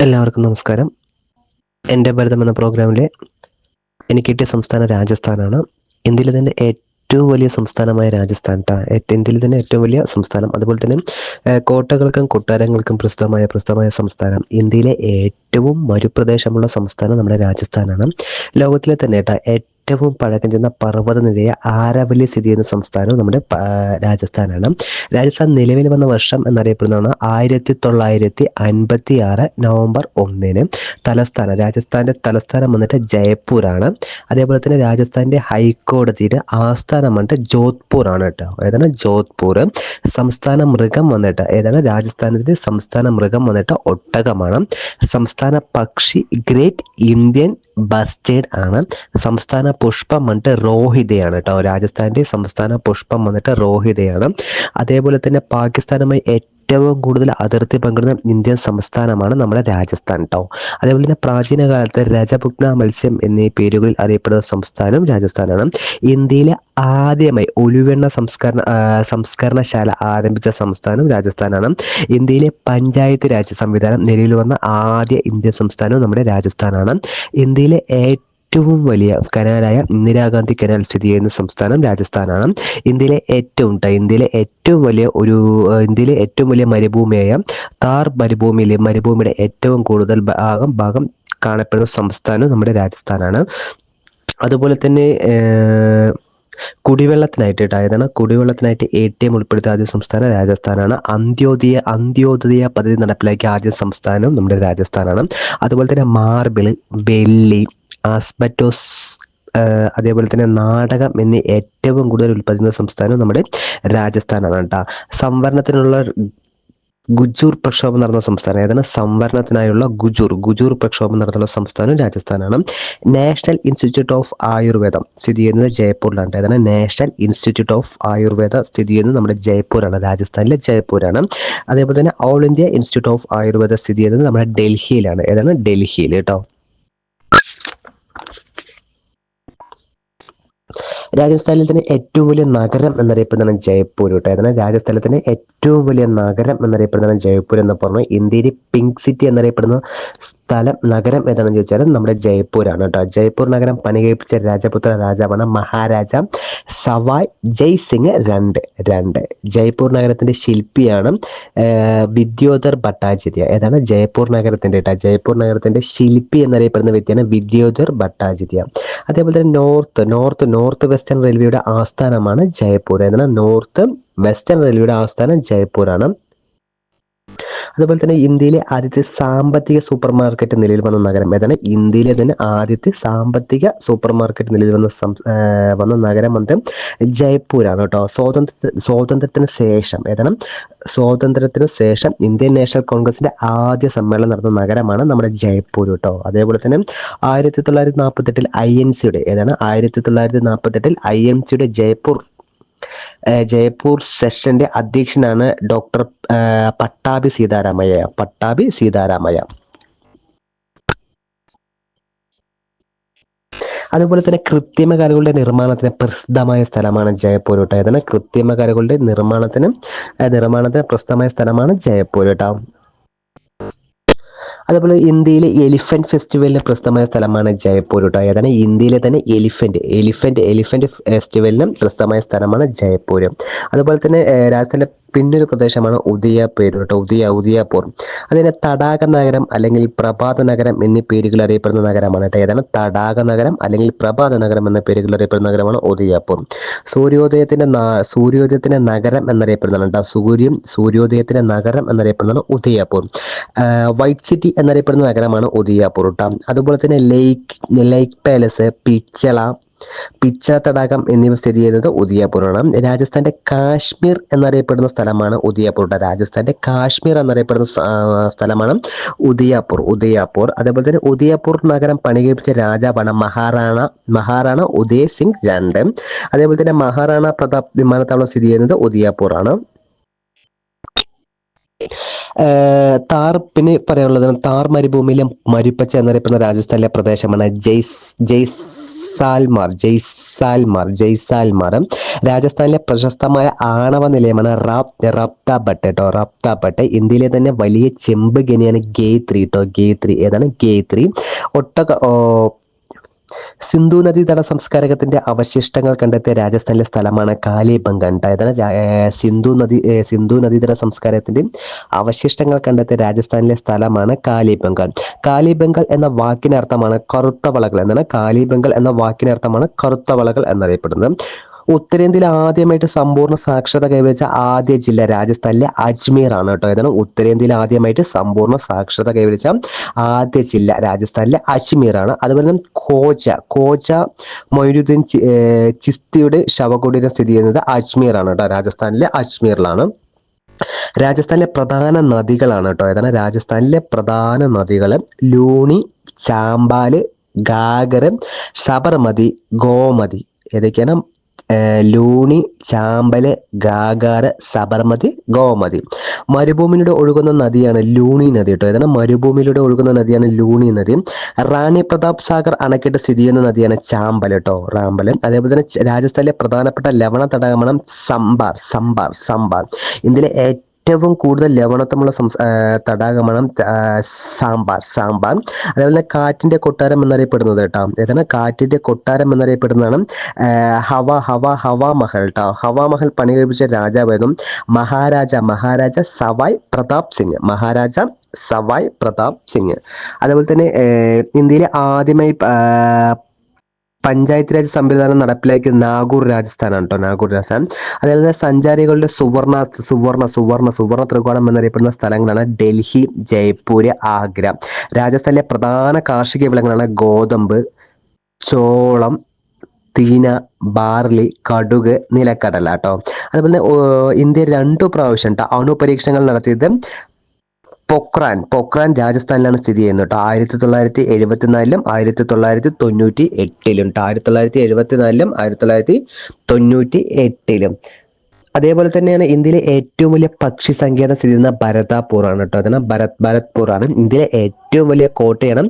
എല്ലാവർക്കും നമസ്കാരം. എന്റെ ഭരതം എന്ന പ്രോഗ്രാമിലെ എനിക്ക് കിട്ടിയ സംസ്ഥാനം രാജസ്ഥാനാണ്. ഇന്ത്യയിലെ തന്നെ ഏറ്റവും വലിയ സംസ്ഥാനമായ രാജസ്ഥാൻ. ഇന്ത്യയിലെ തന്നെ ഏറ്റവും വലിയ സംസ്ഥാനം. അതുപോലെ തന്നെ കോട്ടകൾക്കും കൊട്ടാരങ്ങൾക്കും പ്രസിദ്ധമായ പ്രസിദ്ധമായ സംസ്ഥാനം. ഇന്ത്യയിലെ ഏറ്റവും മരുപ്രദേശമുള്ള സംസ്ഥാനം നമ്മുടെ രാജസ്ഥാനാണ്. ലോകത്തിലെ തന്നെ ഏറ്റവും പഴക്കം ചെന്ന പർവതനിരയ ആരവലി സ്ഥിതി ചെയ്യുന്ന സംസ്ഥാനം നമ്മുടെ രാജസ്ഥാനാണ്. രാജസ്ഥാൻ നിലവിൽ വന്ന വർഷം എന്നറിയപ്പെടുന്നതാണ് ആയിരത്തി തൊള്ളായിരത്തി അൻപത്തി ആറ് നവംബർ ഒന്നിന് തലസ്ഥാനം. രാജസ്ഥാന്റെ തലസ്ഥാനം വന്നിട്ട് ജയ്പൂരാണ്. അതേപോലെ തന്നെ രാജസ്ഥാന്റെ ഹൈക്കോടതിയുടെ ആസ്ഥാനം വന്നിട്ട് ജോധ്പൂർ ആണ് കേട്ടോ. ഏതാണ്? ജോധ്പൂർ. സംസ്ഥാന മൃഗം വന്നിട്ട് ഏതാണ്? രാജസ്ഥാനത്തിന്റെ സംസ്ഥാന മൃഗം വന്നിട്ട് ഒട്ടകമാണ്. സംസ്ഥാന പക്ഷി ഗ്രേറ്റ് ഇന്ത്യൻ ബസ്റ്റേഡ് ആണ്. സംസ്ഥാന പുഷ്പം വന്നിട്ട് റോഹിതയാണ് കേട്ടോ. രാജസ്ഥാന്റെ സംസ്ഥാന പുഷ്പം വന്നിട്ട് റോഹിതയാണ് അതേപോലെ തന്നെ പാകിസ്ഥാനുമായി കൂടുതൽ അതിർത്തി പങ്കിടുന്ന ഇന്ത്യൻ സംസ്ഥാനമാണ് നമ്മുടെ രാജസ്ഥാൻ കേട്ടോ അതേപോലെ തന്നെ പ്രാചീന കാലത്ത് രജപുഗ്ന മത്സ്യം എന്നീ പേരുകളിൽ അറിയപ്പെടുന്ന സംസ്ഥാനം രാജസ്ഥാനാണ്. ഇന്ത്യയിലെ ആദ്യമായി ഒലിവെണ്ണ സംസ്കരണ സംസ്കരണശാല ആരംഭിച്ച സംസ്ഥാനം രാജസ്ഥാനാണ്. ഇന്ത്യയിലെ പഞ്ചായത്ത് രാജ് സംവിധാനം നിലവിൽ വന്ന ആദ്യ ഇന്ത്യൻ സംസ്ഥാനവും നമ്മുടെ രാജസ്ഥാനാണ്. ഇന്ത്യയിലെ ഏറ്റവും വലിയ കനാലായ ഇന്ദിരാഗാന്ധി കനാൽ സ്ഥിതി ചെയ്യുന്ന സംസ്ഥാനം രാജസ്ഥാനാണ്. ഇന്ത്യയിലെ ഏറ്റവും ഇന്ത്യയിലെ ഏറ്റവും വലിയ ഒരു ഇന്ത്യയിലെ ഏറ്റവും വലിയ മരുഭൂമിയായ താർ മരുഭൂമിയിലെ മരുഭൂമിയുടെ ഏറ്റവും കൂടുതൽ ഭാഗം ഭാഗം കാണപ്പെടുന്ന സംസ്ഥാനം നമ്മുടെ രാജസ്ഥാനാണ്. അതുപോലെ തന്നെ കുടിവെള്ളത്തിനായിട്ട് കേട്ടോ കുടിവെള്ളത്തിനായിട്ട് എ ടി എം ഉൾപ്പെടുത്തിയ ആദ്യ സംസ്ഥാനം രാജസ്ഥാനാണ്. അന്ത്യോദയ അന്ത്യോദയ പദ്ധതി നടപ്പിലാക്കിയ ആദ്യ സംസ്ഥാനം നമ്മുടെ രാജസ്ഥാനാണ്. അതുപോലെ തന്നെ മാർബിൾ വെള്ളി ആസ്ബറ്റോസ് അതേപോലെ തന്നെ നാടകം എന്നീ ഏറ്റവും കൂടുതൽ ഉൽപ്പാദിക്കുന്ന സംസ്ഥാനം നമ്മുടെ രാജസ്ഥാനാണ് കേട്ടോ. സംവരണത്തിനുള്ള ഗുജൂർ പ്രക്ഷോഭം നടന്ന സംസ്ഥാനം ഏതാണ്? സംവരണത്തിനായുള്ള ഗുജൂർ. ഗുജൂർ പ്രക്ഷോഭം നടന്ന സംസ്ഥാനം രാജസ്ഥാനാണ്. നാഷണൽ ഇൻസ്റ്റിറ്റ്യൂട്ട് ഓഫ് ആയുർവേദം സ്ഥിതി ചെയ്യുന്നത് ജയ്പൂരിലാണ്. ഏതാണ്? നാഷണൽ ഇൻസ്റ്റിറ്റ്യൂട്ട് ഓഫ് ആയുർവേദ സ്ഥിതി ചെയ്യുന്നത് നമ്മുടെ ജയ്പൂരാണ്. രാജസ്ഥാനിലെ ജയ്പൂരാണ്. അതേപോലെ തന്നെ all India institute of Ayurveda സ്ഥിതി ചെയ്യുന്നത് നമ്മുടെ ഡൽഹിയിലാണ്. ഏതാണ്? ഡൽഹിയിൽ കേട്ടോ. രാജസ്ഥാനിൽ തന്നെ ഏറ്റവും വലിയ നഗരം എന്നറിയപ്പെടുന്നതാണ് ജയ്പൂർ കേട്ടോ. അതിനാൽ രാജസ്ഥാനിൽ തന്നെ ഏറ്റവും വലിയ നഗരം എന്നറിയപ്പെടുന്നതാണ് ജയ്പൂർ എന്ന് പറഞ്ഞു ഇന്ത്യയിലെ പിങ്ക് സിറ്റി എന്നറിയപ്പെടുന്ന സ്ഥലം നഗരം ഏതാണെന്ന് ചോദിച്ചാൽ നമ്മുടെ ജയ്പൂരാണ് കേട്ടോ. ജയ്പൂർ നഗരം പണികഴിപ്പിച്ച രാജപുത്ര രാജാവാണ് മഹാരാജ സവായ് ജയ് സിംഗ് രണ്ട് രണ്ട്. ജയ്പൂർ നഗരത്തിന്റെ ശില്പിയാണ് വിദ്യോധർ ഭട്ടാചാര്യ. ഏതാണ്? ജയ്പൂർ നഗരത്തിന്റെ കേട്ടോ. ജയ്പൂർ നഗരത്തിന്റെ ശില്പി എന്നറിയപ്പെടുന്ന വ്യക്തിയാണ് വിദ്യോധർ ഭട്ടാചാര്യ. അതേപോലെ തന്നെ നോർത്ത് നോർത്ത് നോർത്ത് വെസ്റ്റേൺ റെയിൽവേയുടെ ആസ്ഥാനമാണ് ജയ്പൂർ. ഏതാണ്? നോർത്ത് വെസ്റ്റേൺ റെയിൽവേയുടെ ആസ്ഥാനം ജയ്പൂരാണ്. അതുപോലെ തന്നെ ഇന്ത്യയിലെ ആദ്യത്തെ സാമ്പത്തിക സൂപ്പർ മാർക്കറ്റ് നിലയിൽ വന്ന നഗരം ഏതാണ്? ഇന്ത്യയിലെ തന്നെ ആദ്യത്തെ സാമ്പത്തിക സൂപ്പർ മാർക്കറ്റ് നിലയിൽ വന്ന വന്ന നഗരം വന്നിട്ട് ജയ്പൂരാണ് കേട്ടോ. സ്വാതന്ത്ര്യ സ്വാതന്ത്ര്യത്തിന് ശേഷം ഏതാണ്? സ്വാതന്ത്ര്യത്തിനു ശേഷം ഇന്ത്യൻ നാഷണൽ കോൺഗ്രസിന്റെ ആദ്യ സമ്മേളനം നടന്ന നഗരമാണ് നമ്മുടെ ജയ്പൂർ കേട്ടോ. അതേപോലെ തന്നെ ആയിരത്തി തൊള്ളായിരത്തി നാൽപ്പത്തെട്ടിൽ ഐ എൻ സിയുടെ ഏതാണ്? ആയിരത്തി തൊള്ളായിരത്തി നാൽപ്പത്തെട്ടിൽ ഐ എൻ സിയുടെ ജയ്പൂർ ജയ്പൂർ സെഷന്റെ അധ്യക്ഷനാണ് ഡോക്ടർ പട്ടാഭി സീതാരാമയ്യ. പട്ടാഭി സീതാരാമയ്യ. അതുപോലെ തന്നെ കൃത്രിമ കലകളുടെ നിർമ്മാണത്തിന് പ്രസിദ്ധമായ സ്ഥലമാണ് ജയ്പൂർ കേട്ടോ. ഏതാണ് കൃത്രിമ കലകളുടെ നിർമ്മാണത്തിന് നിർമ്മാണത്തിന് പ്രസിദ്ധമായ സ്ഥലമാണ് ജയപ്പൂർ കേട്ടോ. അതുപോലെ ഇന്ത്യയിലെ എലിഫന്റ് ഫെസ്റ്റിവലിന് പ്രസിദ്ധമായ സ്ഥലമാണ് ജയ്പൂർ കേട്ടോ ഏതാണ് ഇന്ത്യയിലെ തന്നെ എലിഫന്റ് എലിഫന്റ് എലിഫന്റ് ഫെസ്റ്റിവലിന് പ്രസിദ്ധമായ സ്ഥലമാണ് ജയ്പൂർ. അതുപോലെ തന്നെ രാജസ്ഥാനിലെ പിന്നൊരു പ്രദേശമാണ് ഉദയപൂർ കേട്ടോ ഉദയ ഉദയപൂർ. അതിനെ തടാക നഗരം അല്ലെങ്കിൽ പ്രഭാത നഗരം എന്നീ പേരുകൾ അറിയപ്പെടുന്ന നഗരമാണ് കേട്ടോ ഏതാണ് തടാക നഗരം അല്ലെങ്കിൽ പ്രഭാത നഗരം എന്ന പേരുകൾ അറിയപ്പെടുന്ന നഗരമാണ് ഉദയപൂർ. സൂര്യോദയത്തിന്റെ നാ- സൂര്യോദയത്തിന്റെ നഗരം എന്നറിയപ്പെടുന്നതാണ് കേട്ടോ സൂര്യൻ സൂര്യോദയത്തിന്റെ നഗരം എന്നറിയപ്പെടുന്നതാണ് ഉദയപൂർ. വൈറ്റ് സിറ്റി എന്നറിയപ്പെടുന്ന നഗരമാണ് ഉദയപൂർ കേട്ടോ അതുപോലെ തന്നെ ലേക്ക് ലേക്ക് പാലസ് പിച്ചള പിച്ച തടാകം എന്നിവ സ്ഥിതി ചെയ്യുന്നത് ഉദയപൂറാണ് രാജസ്ഥാന്റെ കാശ്മീർ എന്നറിയപ്പെടുന്ന സ്ഥലമാണ് ഉദയപൂർ. രാജസ്ഥാന്റെ കാശ്മീർ എന്നറിയപ്പെടുന്ന സ്ഥലമാണ് ഉദയപൂർ ഉദയപൂർ. അതേപോലെ തന്നെ ഉദയപൂർ നഗരം പണികഴിപ്പിച്ച രാജാവാണ് മഹാറാണ മഹാറാണ ഉദയ് സിംഗ് രണ്ട്. അതേപോലെ തന്നെ മഹാറാണ പ്രതാപ് വിമാനത്താവളം സ്ഥിതി ചെയ്യുന്നത് ഉദയപൂർ ആണ് ഏഹ് താർ പിന്നെ പറയാനുള്ളത് താർ മരുഭൂമിയിലെ മരുപ്പച്ച എന്നറിയപ്പെടുന്ന രാജസ്ഥാനിലെ പ്രദേശമാണ് ജയ്സ് ജയ്സ് ജയ്സാൽമാർ ജയ്സാൽമാർ ജയ്സാൽമാർ. രാജസ്ഥാനിലെ പ്രശസ്തമായ ആണവ നിലയമാണ് റാപ് റാപ്താബട്ട് കേട്ടോ റാപ്താബട്ട് ഇന്ത്യയിലെ തന്നെ വലിയ ചെമ്പ് ഖനിയാണ് ഗേത്രി കേട്ടോ ഗേത്രി ഏതാണ്? ഗേത്രി ഒട്ടക ഓ, സിന്ധു നദീതട സംസ്കാരകത്തിന്റെ അവശിഷ്ടങ്ങൾ കണ്ടെത്തിയ രാജസ്ഥാനിലെ സ്ഥലമാണ് രാ- ഏർ സിന്ധു നദി സിന്ധു നദീതട സംസ്കാരത്തിന്റെ അവശിഷ്ടങ്ങൾ കണ്ടെത്തിയ രാജസ്ഥാനിലെ സ്ഥലമാണ് കാലിബംഗൽ കാലിബംഗൽ എന്ന വാക്കിനർത്ഥമാണ് കറുത്ത വളകൾ എന്നാണ്. കാലിബംഗൽ എന്ന വാക്കിനർത്ഥമാണ് കറുത്ത വളകൾ എന്നറിയപ്പെടുന്നത്. ഉത്തരേന്ത്യയിൽ ആദ്യമായിട്ട് സമ്പൂർണ സാക്ഷരത കൈവരിച്ച ആദ്യ ജില്ല രാജസ്ഥാനിലെ അജ്മീർ ആണ് കേട്ടോ. ഏതാണ് ഉത്തരേന്ത്യയിൽ ആദ്യമായിട്ട് സമ്പൂർണ സാക്ഷരത കൈവരിച്ച ആദ്യ ജില്ല രാജസ്ഥാനിലെ അജ്മീർ ആണ്. അതുപോലെ തന്നെ കോജ കോജ മൊയ്നുദ്ദീൻ ചിസ്തിയുടെ ശവകുടീരം സ്ഥിതി ചെയ്യുന്നത് അജ്മീർ ആണ് കേട്ടോ. രാജസ്ഥാനിലെ അജ്മീറിലാണ്. രാജസ്ഥാനിലെ പ്രധാന നദികളാണ് കേട്ടോ. ഏതാണ് രാജസ്ഥാനിലെ പ്രധാന നദികൾ ലൂണി ചാമ്പാൽ ഗാഗർ സബർമതി ഗോമതി. ഏതൊക്കെയാണ്? ലൂണി ചാമ്പൽ ഗാഗാര സബർമതി ഗോമതി. മരുഭൂമിയിലൂടെ ഒഴുകുന്ന നദിയാണ് ലൂണി നദി കേട്ടോ. ഏതാണ്? മരുഭൂമിയിലൂടെ ഒഴുകുന്ന നദിയാണ് ലൂണി നദി. റാണി പ്രതാപ് സാഗർ അണക്കെട്ട് സ്ഥിതി ചെയ്യുന്ന നദിയാണ് ചാമ്പൽ കേട്ടോ റാമ്പൽ അതേപോലെ തന്നെ രാജസ്ഥാനിലെ പ്രധാനപ്പെട്ട ലവണ തടാകമാണ് സംബാർ സംബാർ സംബാർ. ഇന്ത്യയിലെ ഏറ്റവും കൂടുതൽ ലവണത്വമുള്ള തടാകമാണ് സാമ്പാർ. സാമ്പാർ അതേപോലെ തന്നെ കാറ്റിന്റെ കൊട്ടാരം എന്നറിയപ്പെടുന്നത് കേട്ടോ. ഏതാണ്? കാറ്റിന്റെ കൊട്ടാരം എന്നറിയപ്പെടുന്നതാണ് ഹവ ഹവ ഹവ മഹൽ കേട്ടോ ഹവ മഹൽ പണി കഴിപ്പിച്ച രാജാവായിരുന്നു മഹാരാജ. മഹാരാജ സവായ് പ്രതാപ് സിംഗ്. മഹാരാജ സവായ് പ്രതാപ് സിംഗ്. അതേപോലെ തന്നെ ഇന്ത്യയിലെ ആദ്യമായി പഞ്ചായത്ത് രാജ് സംവിധാനം നടപ്പിലാക്കിയ നാഗൂർ രാജസ്ഥാനാണ് കേട്ടോ നാഗൂർ രാജസ്ഥാൻ. തന്നെ സഞ്ചാരികളുടെ സുവർണ സുവർണ സുവർണ സുവർണ ത്രികോണം എന്നറിയപ്പെടുന്ന സ്ഥലങ്ങളാണ് ഡൽഹി ജയ്പൂർ ആഗ്ര. രാജസ്ഥാനിലെ പ്രധാന കാർഷിക വിളകളാണ് ഗോതമ്പ് ചോളം തീന ബാർലി കടുക് നിലക്കടല കേട്ടോ അതുപോലെ ഇന്ത്യ രണ്ടു പ്രാവശ്യം കേട്ടോ അണുപരീക്ഷണങ്ങൾ നടത്തിയത് പൊക്രാൻ പൊക്രാൻ രാജസ്ഥാനിലാണ് സ്ഥിതി ചെയ്യുന്നത് കേട്ടോ. ആയിരത്തി തൊള്ളായിരത്തി എഴുപത്തിനാലിലും ആയിരത്തി തൊള്ളായിരത്തി തൊണ്ണൂറ്റി എട്ടിലും കേട്ടോ. ആയിരത്തി തൊള്ളായിരത്തി എഴുപത്തിനാലിലും ആയിരത്തി തൊള്ളായിരത്തി തൊണ്ണൂറ്റി എട്ടിലും അതേപോലെ തന്നെയാണ് ഇന്ത്യയിലെ ഏറ്റവും വലിയ പക്ഷി സങ്കേതം സ്ഥിതി ചെയ്യുന്ന ഭരതാപൂർ ആണ് കേട്ടോ. അതിനാ ഭരത് ഭരത്പൂർ ആണ് ഇന്ത്യയിലെ ഏറ്റവും വലിയ കോട്ടയാണ്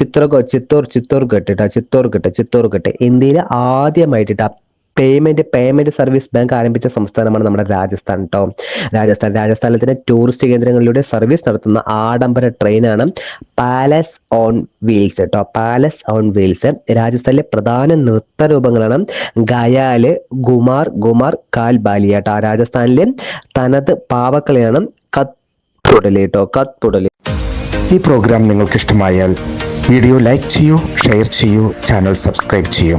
ചിത്രകോ ചിത്തോർ ചിത്തോർഘട്ട് കേട്ടോ. ചിത്തോർഘട്ട് ചിത്തോർഘട്ട്. ഇന്ത്യയിലെ ആദ്യമായിട്ട് ട്ടോ പേയ്മെന്റ് പേയ്മെന്റ് സർവീസ് ബാങ്ക് ആരംഭിച്ച സംസ്ഥാനമാണ് നമ്മുടെ രാജസ്ഥാൻ കേട്ടോ രാജസ്ഥാൻ രാജസ്ഥാനത്തിന്റെ ടൂറിസ്റ്റ് കേന്ദ്രങ്ങളിലൂടെ സർവീസ് നടത്തുന്ന ആഡംബര ട്രെയിനാണ് പാലസ് ഓൺ വീൽസ് കേട്ടോ പാലസ് ഓൺ വീൽസ് രാജസ്ഥാനിലെ പ്രധാന നൃത്ത രൂപങ്ങളാണ് ഗയാൽ ഗുമാർ ഗുമാർ കാൽബാലി കേട്ടോ രാജസ്ഥാനിലെ തനത് പാവക്കളിയാണ് കത്തുടലി കേട്ടോ കത്തുടലി. ഈ പ്രോഗ്രാം നിങ്ങൾക്ക് ഇഷ്ടമായാൽ വീഡിയോ ലൈക്ക് ചെയ്യൂ ഷെയർ ചെയ്യൂ ചാനൽ സബ്സ്ക്രൈബ് ചെയ്യൂ.